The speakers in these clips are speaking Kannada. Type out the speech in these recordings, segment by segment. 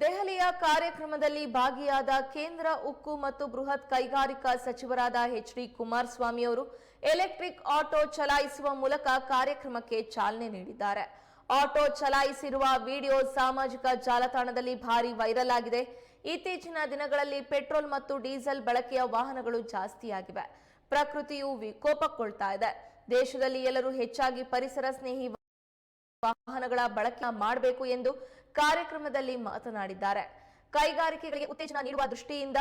ದೆಹಲಿಯ ಕಾರ್ಯಕ್ರಮದಲ್ಲಿ ಭಾಗಿಯಾದ ಕೇಂದ್ರ ಉಕ್ಕು ಮತ್ತು ಬೃಹತ್ ಕೈಗಾರಿಕಾ ಸಚಿವರಾದ ಎಚ್ ಡಿ ಕುಮಾರಸ್ವಾಮಿ ಅವರು ಎಲೆಕ್ಟ್ರಿಕ್ ಆಟೋ ಚಲಾಯಿಸುವ ಮೂಲಕ ಕಾರ್ಯಕ್ರಮಕ್ಕೆ ಚಾಲನೆ ನೀಡಿದ್ದಾರೆ. ಆಟೋ ಚಲಾಯಿಸಿರುವ ವಿಡಿಯೋ ಸಾಮಾಜಿಕ ಜಾಲತಾಣದಲ್ಲಿ ಭಾರಿ ವೈರಲ್ ಆಗಿದೆ. ಇತ್ತೀಚಿನ ದಿನಗಳಲ್ಲಿ ಪೆಟ್ರೋಲ್ ಮತ್ತು ಡೀಸೆಲ್ ಬಳಕೆಯ ವಾಹನಗಳು ಜಾಸ್ತಿಯಾಗಿವೆ. ಪ್ರಕೃತಿಯು ವಿಕೋಪಕ್ಕೊಳ್ತಾ ಇದೆ. ದೇಶದಲ್ಲಿ ಎಲ್ಲರೂ ಹೆಚ್ಚಾಗಿ ಪರಿಸರ ಸ್ನೇಹಿ ವಾಹನಗಳ ಬಳಕೆ ಮಾಡಬೇಕು ಎಂದು ಕಾರ್ಯಕ್ರಮದಲ್ಲಿ ಮಾತನಾಡಿದ್ದಾರೆ. ಕೈಗಾರಿಕೆಗಳಿಗೆ ಉತ್ತೇಜನ ನೀಡುವ ದೃಷ್ಟಿಯಿಂದ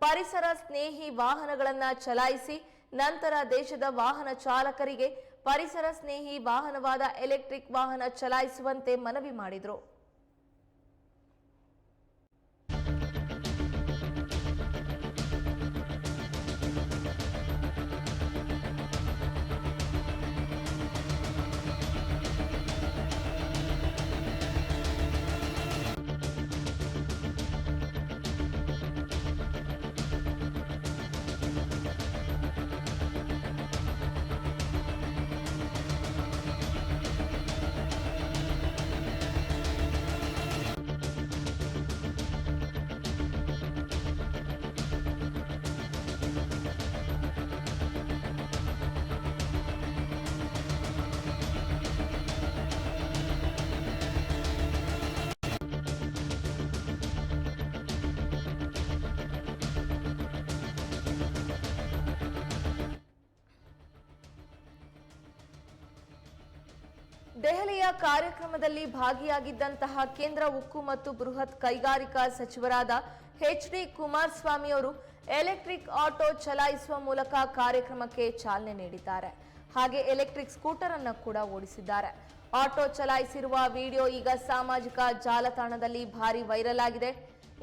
ಪರಿಸರ ಸ್ನೇಹಿ ವಾಹನಗಳನ್ನ ಚಲಾಯಿಸಿ, ನಂತರ ದೇಶದ ವಾಹನ ಚಾಲಕರಿಗೆ ಪರಿಸರ ಸ್ನೇಹಿ ವಾಹನವಾದ ಎಲೆಕ್ಟ್ರಿಕ್ ವಾಹನ ಚಲಾಯಿಸುವಂತೆ ಮನವಿ ಮಾಡಿದರು. ದೆಹಲಿಯ ಕಾರ್ಯಕ್ರಮದಲ್ಲಿ ಭಾಗಿಯಾಗಿದ್ದಂತಹ ಕೇಂದ್ರ ಉಕ್ಕು ಮತ್ತು ಬೃಹತ್ ಕೈಗಾರಿಕಾ ಸಚಿವರಾದ ಎಚ್ ಡಿ ಕುಮಾರಸ್ವಾಮಿ ಅವರು ಎಲೆಕ್ಟ್ರಿಕ್ ಆಟೋ ಚಲಾಯಿಸುವ ಮೂಲಕ ಕಾರ್ಯಕ್ರಮಕ್ಕೆ ಚಾಲನೆ ನೀಡಿದ್ದಾರೆ. ಹಾಗೆ ಎಲೆಕ್ಟ್ರಿಕ್ ಸ್ಕೂಟರ್ ಅನ್ನು ಕೂಡ ಓಡಿಸಿದ್ದಾರೆ. ಆಟೋ ಚಲಾಯಿಸಿರುವ ವಿಡಿಯೋ ಈಗ ಸಾಮಾಜಿಕ ಜಾಲತಾಣದಲ್ಲಿ ಭಾರಿ ವೈರಲ್ ಆಗಿದೆ.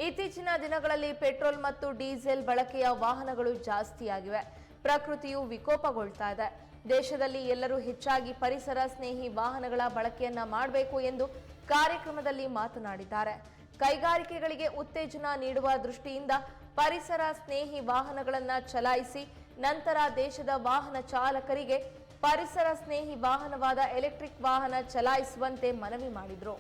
ಇತ್ತೀಚಿನ ದಿನಗಳಲ್ಲಿ ಪೆಟ್ರೋಲ್ ಮತ್ತು ಡೀಸೆಲ್ ಬಳಕೆಯ ವಾಹನಗಳು ಜಾಸ್ತಿಯಾಗಿವೆ. ಪ್ರಕೃತಿಯು ವಿಕೋಪಗೊಳ್ತಾ ಇದೆ. ದೇಶದಲ್ಲಿ ಎಲ್ಲರೂ ಹೆಚ್ಚಾಗಿ ಪರಿಸರ ಸ್ನೇಹಿ ವಾಹನಗಳ ಬಳಕೆಯನ್ನ ಮಾಡಬೇಕು ಎಂದು ಕಾರ್ಯಕ್ರಮದಲ್ಲಿ ಮಾತನಾಡಿದ್ದಾರೆ. ಕೈಗಾರಿಕೆಗಳಿಗೆ ಉತ್ತೇಜನ ನೀಡುವ ದೃಷ್ಟಿಯಿಂದ ಪರಿಸರ ಸ್ನೇಹಿ ವಾಹನಗಳನ್ನ ಚಲಾಯಿಸಿ ನಂತರ ದೇಶದ ವಾಹನ ಚಾಲಕರಿಗೆ ಪರಿಸರ ಸ್ನೇಹಿ ವಾಹನವಾದ ಎಲೆಕ್ಟ್ರಿಕ್ ವಾಹನ ಚಲಾಯಿಸುವಂತೆ ಮನವಿ ಮಾಡಿದರು.